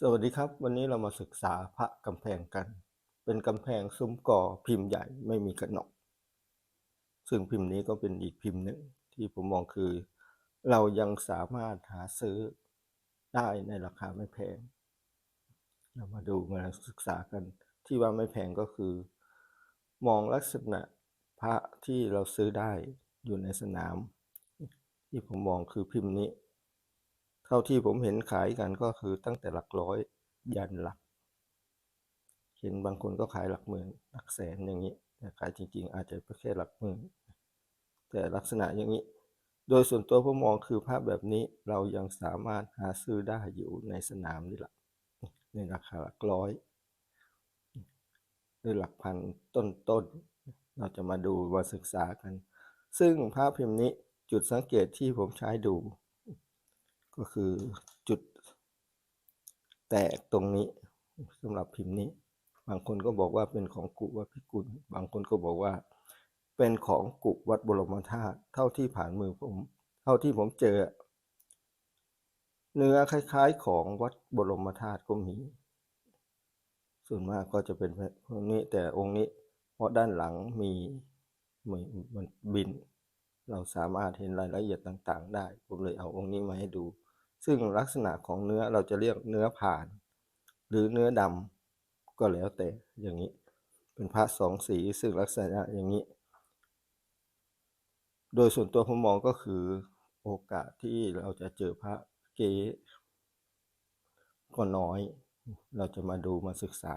สวัสดีครับ วันนี้เรามาศึกษาพระกำแพงกัน เป็นกำแพงซุ้มก่อพิมพ์ใหญ่ไม่มีกระหนก ซึ่งพิมพ์นี้ก็เป็นอีกพิมพ์หนึ่งที่ผมมองคือ เรายังสามารถหาซื้อได้ในราคาไม่แพง เรามาดูมาศึกษากันที่ว่าไม่แพงก็คือ มองลักษณะพระที่เราซื้อได้อยู่ในสนาม ที่ผมมองคือพิมพ์นี้ เท่าที่ผมเห็นขายกันก็คือตั้งแต่หลักร้อยยันหลัก เห็นบางคนก็ขายหลักหมื่นหลักแสนอย่างนี้ แต่ขายจริง ๆ อาจจะแค่หลักหมื่น แต่ลักษณะอย่างนี้ โดยส่วนตัวผมมองคือภาพแบบนี้เรายังสามารถหาซื้อได้อยู่ในสนามนี่แหละในราคาหลักร้อยหรือหลักพันต้นๆ เราจะมาดูมาศึกษากัน ซึ่งภาพพิมพ์นี้จุดสังเกตที่ผมใช้ดู ก็คือจุดแตกตรงนี้สำหรับพิมพ์นี้ บางคนก็บอกว่าเป็นของกุวัดพิกุลบางคนก็บอกว่า เป็นของกุวัดบรมธาตุเท่าที่ผ่านมือผม เท่าที่ผมเจอ เนื้อคล้าย ๆ ของวัดบรมธาตุก็มีส่วนมากก็จะเป็นพวกนี้แต่องค์นี้ เพราะด้านหลังมีเหมือนมันบิน เราสามารถเห็นรายละเอียดต่าง ๆ ได้ ผมเลยเอาองค์นี้มาให้ดู ซึ่งลักษณะของเนื้อเราจะเรียกเนื้อผ่าน หรือเนื้อดำก็แล้วแต่อย่างนี้ เป็นพระสองสีซึ่งลักษณะอย่างนี้ โดยส่วนตัวผมมองก็คือโอกาสที่เราจะเจอพระเกก็น้อย เราจะมาดูมาศึกษา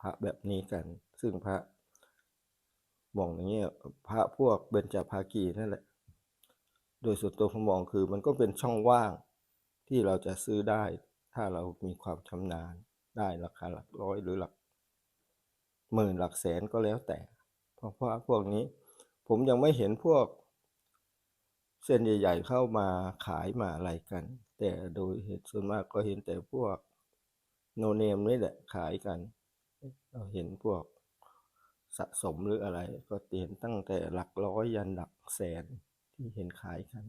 พระแบบนี้กัน ซึ่งพระมองอย่างนี้ยพระพวกเบญจภาคีนั่นแหละ โดยส่วนตัวผมมองคือมันก็เป็นช่องว่าง ที่เราจะซื้อได้ ถ้าเรามีความชำนาญได้ราคาหลักร้อยหรือหลักหมื่นหลักแสนก็แล้วแต่ เพราะว่าพวกนี้ ผมยังไม่เห็นพวก เส้นใหญ่ ๆ เข้ามาขายมาอะไรกัน แต่โดยเหตุส่วนมากก็เห็นแต่พวกโนเนมนี่แหละขายกัน เราเห็นพวกสะสมหรืออะไร ก็เห็นตั้งแต่หลักร้อยยันหลักแสนที่เห็นขายกัน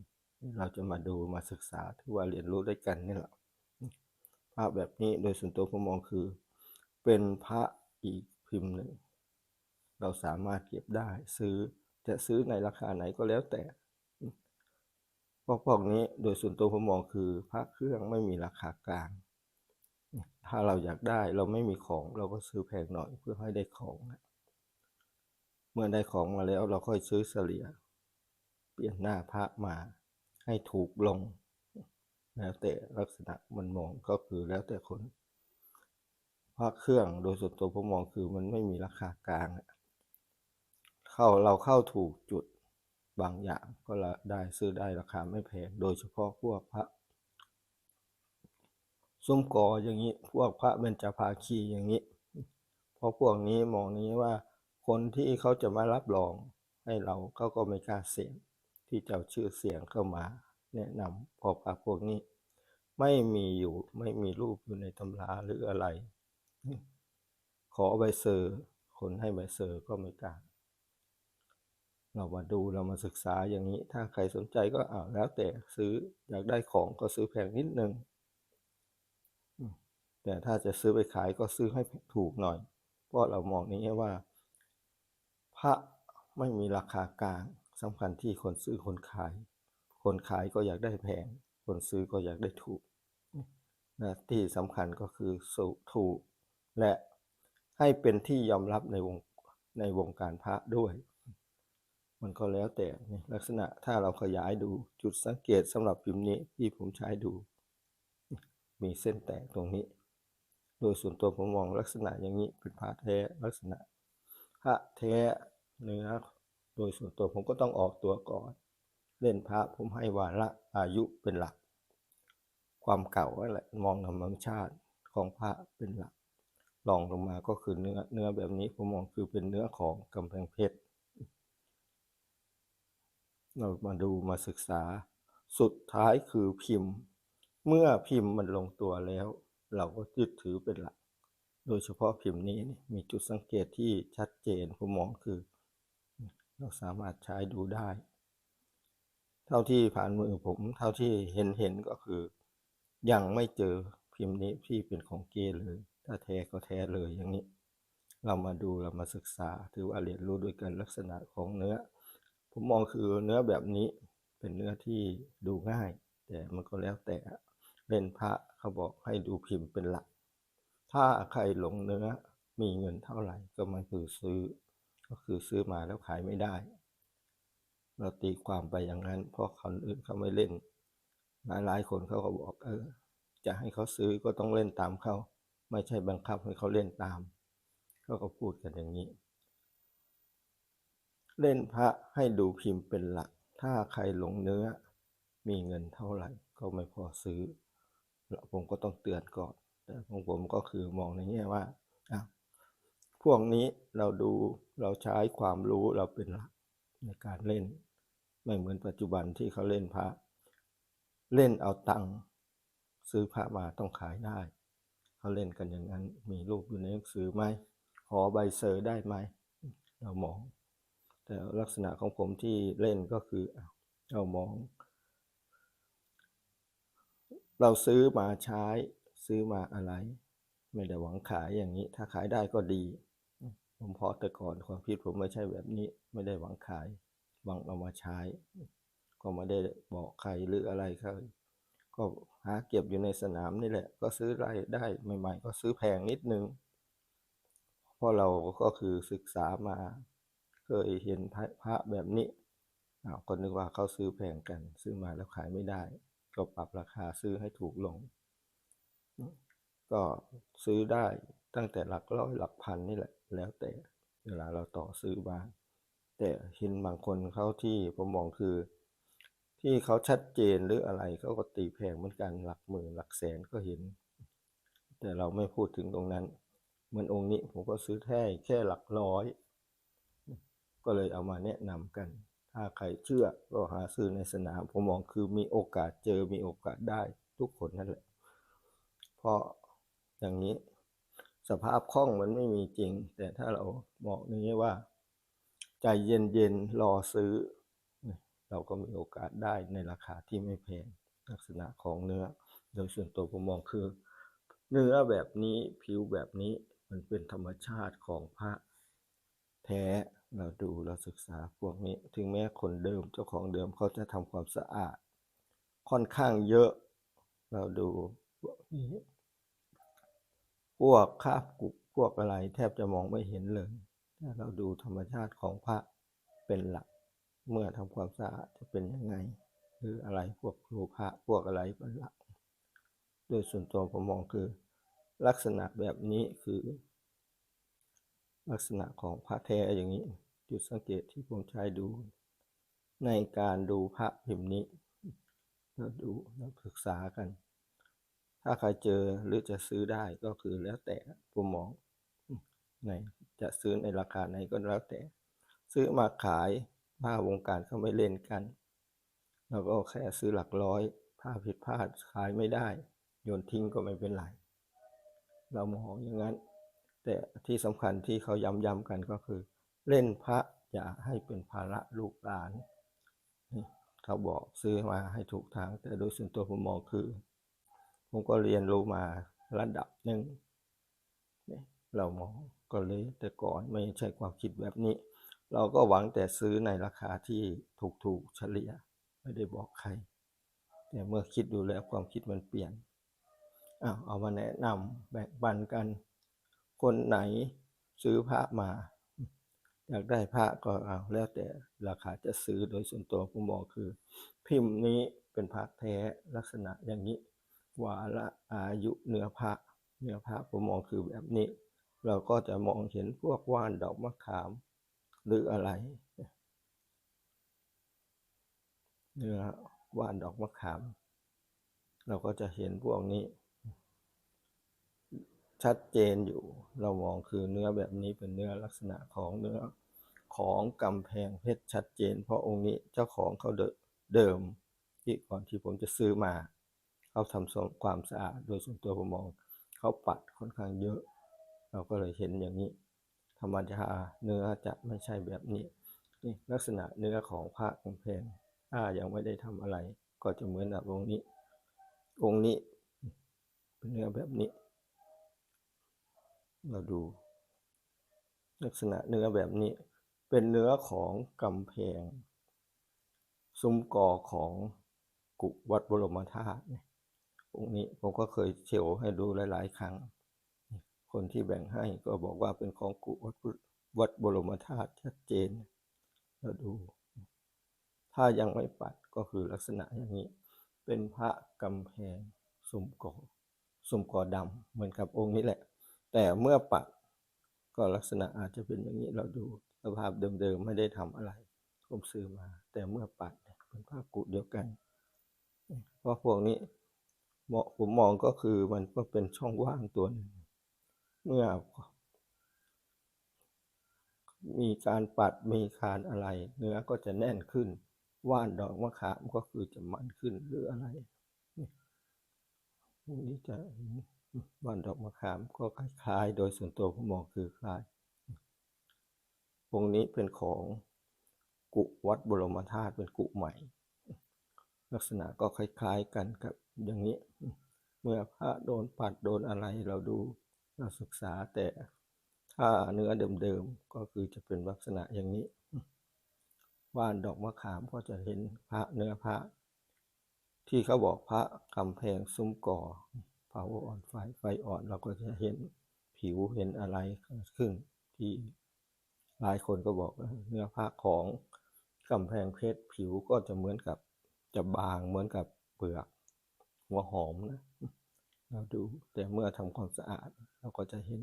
เราจะมาดูมาศึกษาที่ว่าเรียนรู้ด้วยกันนี่แหละภาพแบบนี้โดยส่วนตัวผมมองคือ เป็นพระอีกพิมพ์หนึ่ง เราสามารถเก็บได้ ซื้อจะซื้อในราคาไหนก็แล้วแต่พวกพวกนี้โดยส่วนตัวผมมองคือพระเครื่องไม่มีราคากลาง ถ้าเราอยากได้เราไม่มีของ เราก็ซื้อแพงหน่อยเพื่อให้ได้ของเมื่อได้ของมาแล้วเราค่อยซื้อเสลีย เปลี่ยนหน้าพระมา ให้ถูกลง แล้วแต่ลักษณะมันมองก็คือแล้วแต่คนพระเครื่องโดยส่วนตัวผมมองคือมันไม่มีราคากลาง เข้าเราเข้าถูกจุดบางอย่างก็ได้ซื้อได้ราคาไม่แพงโดยเฉพาะพวกพระซุ้มกออย่างนี้พวกพระเบญจภาคีอย่างนี้ เพราะพวกนี้มองนี้ว่าคนที่เขาจะมารับรองให้เราเขาก็ไม่กล้าเสี่ยง ที่จะเอาชื่อเสียงเข้ามา แนะนำพอพระพวกนี้ ไม่มีอยู่ไม่มีรูปอยู่ในตำราหรืออะไร ขอใบเซอร์คนให้ใบเซอร์ก็ไม่กล้าเรามาดูเรามาศึกษาอย่างนี้ ถ้าใครสนใจก็อ่าแล้วแต่ซื้ออยากได้ของก็ซื้อแพงนิดนึงแต่ถ้าจะซื้อไปขายก็ซื้อให้ถูกหน่อย เพราะเรามองนี้ว่า พระไม่มีราคากลาง สำคัญที่คนซื้อคนขาย คนขายก็อยากได้แพง คนซื้อก็อยากได้ถูกนะที่สำคัญก็คือสุถูก และให้เป็นที่ยอมรับในวงในวงการพระด้วย มันก็แล้วแต่ลักษณะถ้าเราขยายดูจุดสังเกตสำหรับพิมพ์นี้ที่ผมใช้ดู มีเส้นแตกตรงนี้ โดยส่วนตัวผมมองลักษณะอย่างนี้เป็นพระแท้ลักษณะพระแท้เนื้อ โดยส่วนตัวผมก็ต้องออกตัวก่อน เล่นพระผมให้วาระอายุเป็นหลัก ความเก่าอะไรมองธรรมชาติของพระเป็นหลักลองลงมาก็คือเนื้อเนื้อแบบนี้ผมมองคือเป็นเนื้อของกำแพงเพชรเรามาดูมาศึกษา สุดท้ายคือพิมพ์ เมื่อพิมพ์มันลงตัวแล้ว เราก็ยึดถือเป็นหลัก โดยเฉพาะพิมพ์นี้มีจุดสังเกตที่ชัดเจนผมมองคือ เราสามารถใช้ดูได้ เท่าที่ผ่านมือผม เท่าที่เห็นเห็นก็คือ ยังไม่เจอพิมพ์นี้พี่เป็นของเกเลย ถ้าแท้ก็แท้เลยอย่างนี้ เรามาดูเรามาศึกษาถือว่าเรียนรู้ด้วยกันลักษณะของเนื้อ ผมมองคือเนื้อแบบนี้เป็นเนื้อที่ดูง่าย แต่มันก็แล้วแต่เล่นพระเขาบอกให้ดูพิมพ์เป็นหลัก ถ้าใครหลงเนื้อมีเงินเท่าไหร่ก็มันคือซื้อ ก็คือซื้อมาแล้วขายไม่ได้ เราตีความไปอย่างนั้น เพราะคนอื่นเขาไม่เล่น หลายหลายคนเขาก็บอกเออ จะให้เขาซื้อก็ต้องเล่นตามเขา ไม่ใช่บังคับให้เขาเล่นตาม เขาก็พูดกันอย่างนี้ เล่นพระให้ดูพิมพ์เป็นหลัก ถ้าใครหลงเนื้อ มีเงินเท่าไหร่ก็ไม่พอซื้อ ผมก็ต้องเตือนก่อน แต่ของผมก็คือมองในแง่ว่าอ้าว พวกนี้เราดูเราใช้ความรู้เราเป็นหลักในการเล่น ไม่เหมือนปัจจุบันที่เขาเล่นพระ เล่นเอาตังค์ซื้อพระมาต้องขายได้ เขาเล่นกันอย่างนั้นมีรูปอยู่ในหนังสือไหมขอใบเซอร์ได้ไหมเรามอง แต่ลักษณะของผมที่เล่นก็คือเรามอง เราซื้อมาใช้ซื้อมาอะไร ไม่ได้หวังขายอย่างนี้ ถ้าขายได้ก็ดี ผมพราะแต่ก่อนความคิดผมไม่ใช่แบบนี้ ไม่ได้หวังขายหวังเอามาใช้ ก็ไม่ได้บอกใครหรืออะไรครับก็หาเก็บอยู่ในสนามนี่แหละ ก็ซื้อไรได้ใหม่ ๆ ก็ซื้อแพงนิดนึงเพราะเราก็คือศึกษามา เคยเห็นพระแบบนี้อ้าวก็นึกว่าเขาซื้อแพงกัน ซื้อมาแล้วขายไม่ได้ ก็ปรับราคาซื้อให้ถูกลง ก็ซื้อได้ตั้งแต่หลักร้อยหลักพันนี่แหละ แล้วแต่เวลาเราต่อซื้อมางแต่เห็นบางคนเขาที่ผมมองคือ ที่เขาชัดเจนหรืออะไรเขาก็ตีแพงเหมือนกันหลักหมื่นหลักแสนก็เห็น แต่เราไม่พูดถึงตรงนั้น เหมือนองค์นี้ผมก็ซื้อแค่แค่หลักร้อย ก็เลยเอามาแนะนำกัน ถ้าใครเชื่อก็หาซื้อในสนาม ผมมองคือมีโอกาสเจอมีโอกาสได้ทุกคนนั่นแหละ เพราะอย่างนี้ สภาพคล่องมันไม่มีจริง แต่ถ้าเราบอกนี้ว่า ใจเย็นๆรอซื้อ เราก็มีโอกาสได้ในราคาที่ไม่แพงลักษณะของเนื้อ โดยส่วนตัวผมมองคือ เนื้อแบบนี้ผิวแบบนี้มันเป็นธรรมชาติของพระแท้เราดูเราศึกษาพวกนี้ ถึงแม้คนเดิมเจ้าของเดิมเขาจะทำความสะอาด ค่อนข้างเยอะ เราดูพวกนี้ พวกคาบกุพวกอะไรแทบจะมองไม่เห็นเลย ถ้าเราดูธรรมชาติของพระเป็นหลัก เมื่อทำความสะอาดจะเป็นยังไง หรืออะไรพวกโลภะพวกอะไรเป็นหลัก โดยส่วนตัวผมมองคือ ลักษณะแบบนี้คือ ลักษณะของพระแท้อย่างนี้ จุดสังเกตที่ผมใช้ดู ในการดูพระพิมพ์นี้เราดูเราศึกษากัน ถ้าใครเจอหรือจะซื้อได้ก็คือแล้วแต่ผมมองในจะซื้อในราคาไหนก็แล้วแต่ ซื้อมาขายผ้าวงการเขาไม่เล่นกันเราก็แค่ซื้อหลักร้อยผ้าผิดพลาดขายไม่ได้ โยนทิ้งก็ไม่เป็นไร เรามองอย่างนั้น แต่ที่สำคัญที่เขาย้ำๆกันก็คือ เล่นพระอย่าให้เป็นภาระลูกหลานเขาบอกซื้อมาให้ถูกทาง แต่โดยส่วนตัวผมมองคือ ผมก็เรียนรู้มาระดับหนึ่งเรามองก็เลยแต่ก่อนไม่ใช่ความคิดแบบนี้ เราก็หวังแต่ซื้อในราคาที่ถูกๆเฉลี่ย ไม่ได้บอกใคร แต่เมื่อคิดดูแล้วความคิดมันเปลี่ยนเอาเอามาแนะนำแบ่งปันกัน คนไหนซื้อพระมา อยากได้พระก็เอาแล้วแต่ราคาจะซื้อโดยส่วนตัวผมมองคือ พิมพ์นี้เป็นพระแท้ลักษณะอย่างนี้ วาระอายุเนื้อพระเนื้อพระผมมองคือแบบนี้ เราก็จะมองเห็นพวกว่านดอกมะขาม หรืออะไรเนื้อว่านดอกมะขาม เราก็จะเห็นพวกนี้ ชัดเจนอยู่ เรามองคือเนื้อแบบนี้เป็นเนื้อลักษณะของเนื้อของกำแพงเพชรชัดเจน เพราะองค์นี้เจ้าของเขาเดิมที่ก่อนที่ผมจะซื้อมา เขาทำความสะอาดโดยส่วนตัวผมมอง เขาปัดค่อนข้างเยอะ เราก็เลยเห็นอย่างนี้ ธรรมดาเนื้อจะไม่ใช่แบบนี้นี่ลักษณะเนื้อของพระกำแพงถ้ายังไม่ได้ทำอะไร ก็จะเหมือนกับองค์นี้ องค์นี้เป็นเนื้อแบบนี้ เราดู ลักษณะเนื้อแบบนี้ เป็นเนื้อของกำแพง ซุ้มก่อของกุวัดบรมธาตุ เนี่ยองนี้ผมก็เคยเชียวให้ดูหลาย ๆ ครั้ง คนที่แบ่งให้ก็บอกว่าเป็นของกุวัดวัดบรมธาตุชัดเจนเราดู ถ้ายังไม่ปัดก็คือลักษณะอย่างนี้ เป็นพระกำแพงซุ้มก่อซุ้มก่อดำเหมือนกับองค์นี้แหละ แต่เมื่อปัดก็ลักษณะอาจจะเป็นอย่างนี้เราดูสภาพเดิมๆไม่ได้ทำอะไรผมซื้อมา แต่เมื่อปัดเป็นผ้ากุเดียวกัน เพราะพวกนี้ มาะผมมองก็คือมันก็เป็นช่องว่างตัวหนึ่งเมื่อ มีการปัดมีการอะไร เนื้อก็จะแน่นขึ้น ว่านดอกมะขามก็คือจะมันขึ้นหรืออะไรนี่พวกนี้จะว่านดอกมะขามก็คล้ายๆ โดยส่วนตัวผมมองคือคล้ายพวกนี้เป็นของกุวัดบรมธาตุเป็นกุใหม่ ลักษณะก็คล้ายๆกันกับ อย่างนี้ เมื่อพระโดนปัดโดนอะไรเราดูเราศึกษาแต่ถ้าเนื้อเดิมๆก็คือจะเป็นลักษณะอย่างนี้ว่านดอกมะขามก็จะเห็นพระเนื้อพระ ที่เขาบอกพระกำแพงซุ้มก่อเผาอ่อนไฟไฟอ่อนเราก็จะเห็นผิวเห็นอะไรขึ้นที่หลายคนก็บอกเนื้อพระของกำแพงเพชรผิวก็จะเหมือนกับจะบางเหมือนกับเปลือก หัวหอมนะ เราดูแต่เมื่อทำความสะอาด เราก็จะเห็น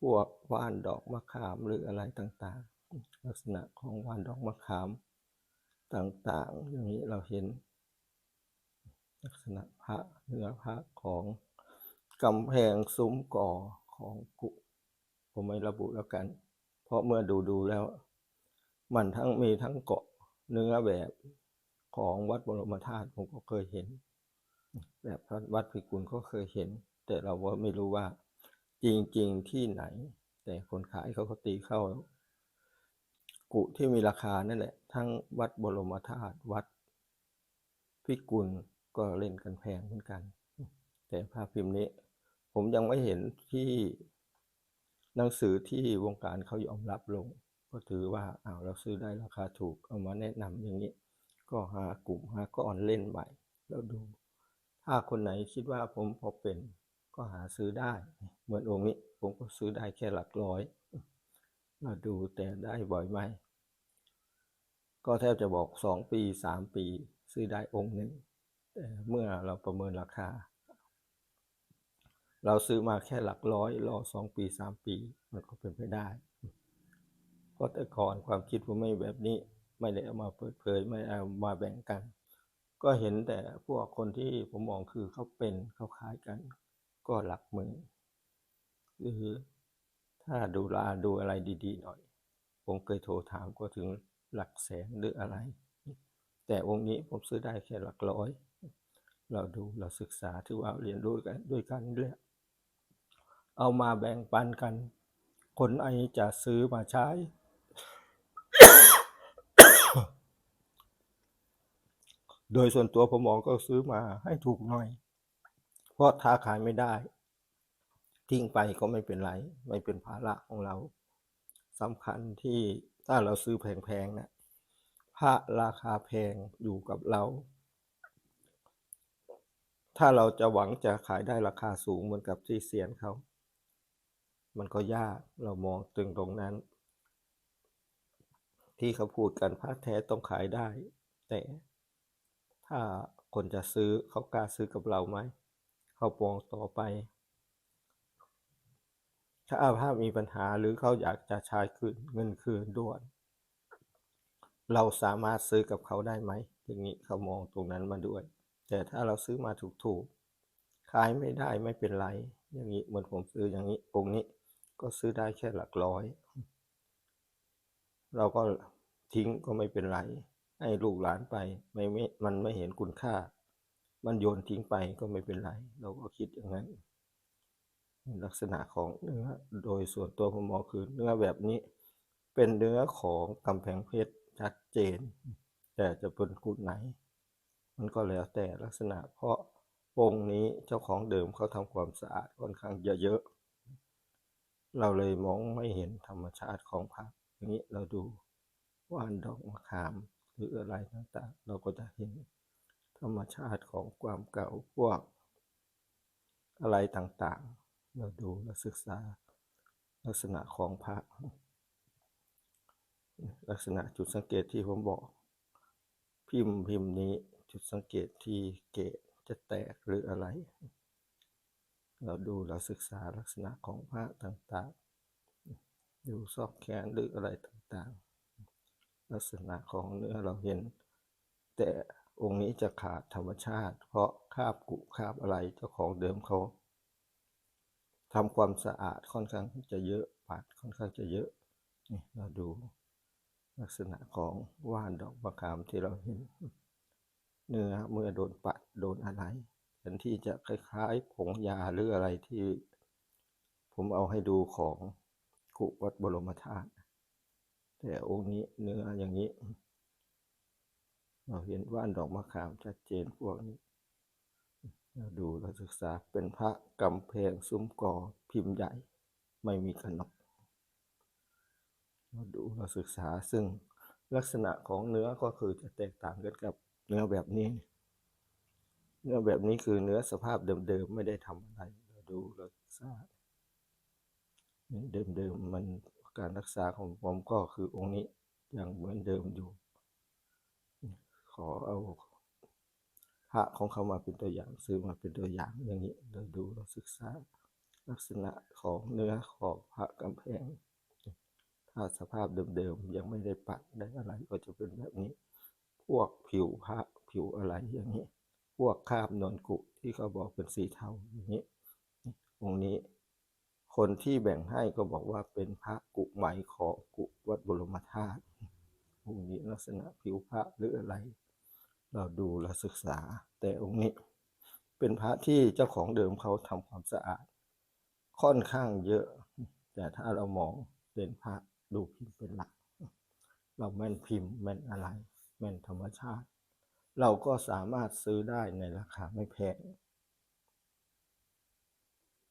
พวกว่านดอกมะขามหรืออะไรต่างๆ ลักษณะของว่านดอกมะขามต่างๆ อย่างนี้เราเห็น ลักษณะพระเนื้อพระของกำแพงซุ้มก่อของกุผมไม่ระบุแล้วกัน เพราะเมื่อดูดูแล้ว มันทั้งมีทั้งเกาะเนื้อแบบของวัดบรมธาตุผมก็เคยเห็น แบบวัดพิกุลก็เคยเห็น แต่เราว่าไม่รู้ว่า จริงๆที่ไหน แต่คนขายเขาก็ตีเข้า กุที่มีราคานั่นแหละ ทั้งวัดบรมธาตุวัดพิกุลก็เล่นกันแพงเหมือนกัน แต่ภาพพิมพ์นี้ ผมยังไม่เห็นที่หนังสือที่วงการเขายอมรับลง ก็ถือว่าอ้าวเราซื้อได้ราคาถูกเอามาแนะนำอย่างนี้ ก็หากลุ่มหาก้อนเล่นใหม่แล้วดู ถ้าคนไหนคิดว่าผมพอเป็นก็หาซื้อได้ เหมือนองค์นี้ ผมก็ซื้อได้แค่หลักร้อย มาดูแต่ได้บ่อยไหม ก็แทบจะบอกสองปีสามปี ซื้อได้องค์หนึ่งแต่เมื่อเราประเมินราคา เราซื้อมาแค่หลักร้อย รอสองปีสามปี มันก็เป็นไปได้ เพราะแต่ก่อนความคิดผมไม่แบบนี้ ไม่ได้เอามาเปิดเผย ไม่เอามาแบ่งกัน ก็เห็นแต่พวกคนที่ผมมองคือเขาเป็นเขาขายกัน ก็หลักหมื่นหรือถ้าดูลาดูอะไรดีๆหน่อย ผมเคยโทรถามก็ถึงหลักแสนหรืออะไร แต่องค์นี้ผมซื้อได้แค่หลักร้อย เราดูเราศึกษาถือว่าเรียนรู้กันด้วยกันนี่แหละเอามาแบ่งปันกัน คนไอจะซื้อมาใช้ โดยส่วนตัวผมมองก็ซื้อมาให้ถูกหน่อย เพราะถ้าขายไม่ได้ ทิ้งไปก็ไม่เป็นไร ไม่เป็นภาระของเราสำคัญที่ถ้าเราซื้อแพงๆนะพระราคาแพงอยู่กับเรา ถ้าเราจะหวังจะขายได้ราคาสูงเหมือนกับที่เซียนเขา มันก็ยากเรามองถึงตรงนั้น ที่เขาพูดกันพระแท้ต้องขายได้ แต่ ถ้าคนจะซื้อเขากล้าซื้อกับเราไหมเขามองต่อไป ถ้าอาภาพมีปัญหาหรือเขาอยากจะใช้คืนเงินคืนด่วน เราสามารถซื้อกับเขาได้ไหมอย่างนี้เขามองตรงนั้นมาด้วย แต่ถ้าเราซื้อมาถูกๆขายไม่ได้ไม่เป็นไร อย่างนี้เหมือนผมซื้ออย่างนี้องค์นี้ก็ซื้อได้แค่หลักร้อย เราก็ทิ้งก็ไม่เป็นไร ให้ลูกหลานไปไม่ไม่มันไม่เห็นคุณค่า มันโยนทิ้งไปก็ไม่เป็นไร เราก็คิดอย่างนั้น ลักษณะของเนื้อโดยส่วนตัวผมมองคือเนื้อแบบนี้ เป็นเนื้อของกำแพงเพชรชัดเจน แต่จะเป็นกุดไหน มันก็แล้วแต่ลักษณะเพราะองค์นี้เจ้าของเดิมเขาทำความสะอาดค่อนข้างเยอะๆเราเลยมองไม่เห็นธรรมชาติของพระอย่างนี้เราดูว่านดอกมะขาม หรืออะไรต่างๆ เราก็จะเห็นธรรมชาติของความเก่าพวกอะไรต่างๆ เราดูเราศึกษาลักษณะของพระ ลักษณะจุดสังเกตที่ผมบอก พิมพ์พิมพ์นี้จุดสังเกตที่เกตจะแตกหรืออะไร เราดูเราศึกษาลักษณะของพระต่างๆ ดูซอกแขนหรืออะไรต่างๆ ลักษณะของเนื้อเราเห็น แต่องค์นี้จะขาดธรรมชาติ เพราะคาบกุคาบอะไรเจ้าของเดิมเขาทำความสะอาดค่อนข้างจะเยอะปัดค่อนข้างจะเยอะนี่เราดูลักษณะของว่านดอกมะขามที่เราเห็น เนื้อเมื่อโดนปัดโดนอะไรแทนที่จะคล้ายๆผงยาหรืออะไรที่ ผมเอาให้ดูของกุวัดบรมธาตุ แต่องค์นี้เนื้ออย่างนี้ เราเห็นว่านดอกมะขามชัดเจนพวกนี้ เราดูเราศึกษาเป็นพระกำแพงซุ้มกอพิมพ์ใหญ่ไม่มีกระหนกเราดูเราศึกษาซึ่งลักษณะของเนื้อก็คือจะแตกต่างกันกับเนื้อแบบนี้ เนื้อแบบนี้คือเนื้อสภาพเดิมๆไม่ได้ทำอะไร เราดูเราศึกษาเดิมๆมัน การรักษาของผมก็คือองค์นี้ยังเหมือนเดิมอยู่ ขอเอาพระของเขามาเป็นตัวอย่างซื้อมาเป็นตัวอย่างอย่างนี้เราดูเราศึกษาลักษณะของเนื้อของพระกำแพง ถ้าสภาพเดิมๆยังไม่ได้ปัดได้อะไรก็จะเป็นแบบนี้ พวกผิวพระผิวอะไรอย่างนี้ พวกคาบนวลกุที่เขาบอกเป็นสีเทาอย่างนี้องค์นี้ คนที่แบ่งให้ก็บอกว่าเป็นพระกุใหมของกุวัดบรมธาตุองค์นี้ลักษณะผิวพระหรืออะไร เราดูเราศึกษา แต่องค์นี้ เป็นพระที่เจ้าของเดิมเขาทำความสะอาด ค่อนข้างเยอะ แต่ถ้าเรามองเป็นพระดูพิมพ์เป็นหลัก เราแม่นพิมพ์แม่นอะไร แม่นธรรมชาติ เราก็สามารถซื้อได้ในราคาไม่แพง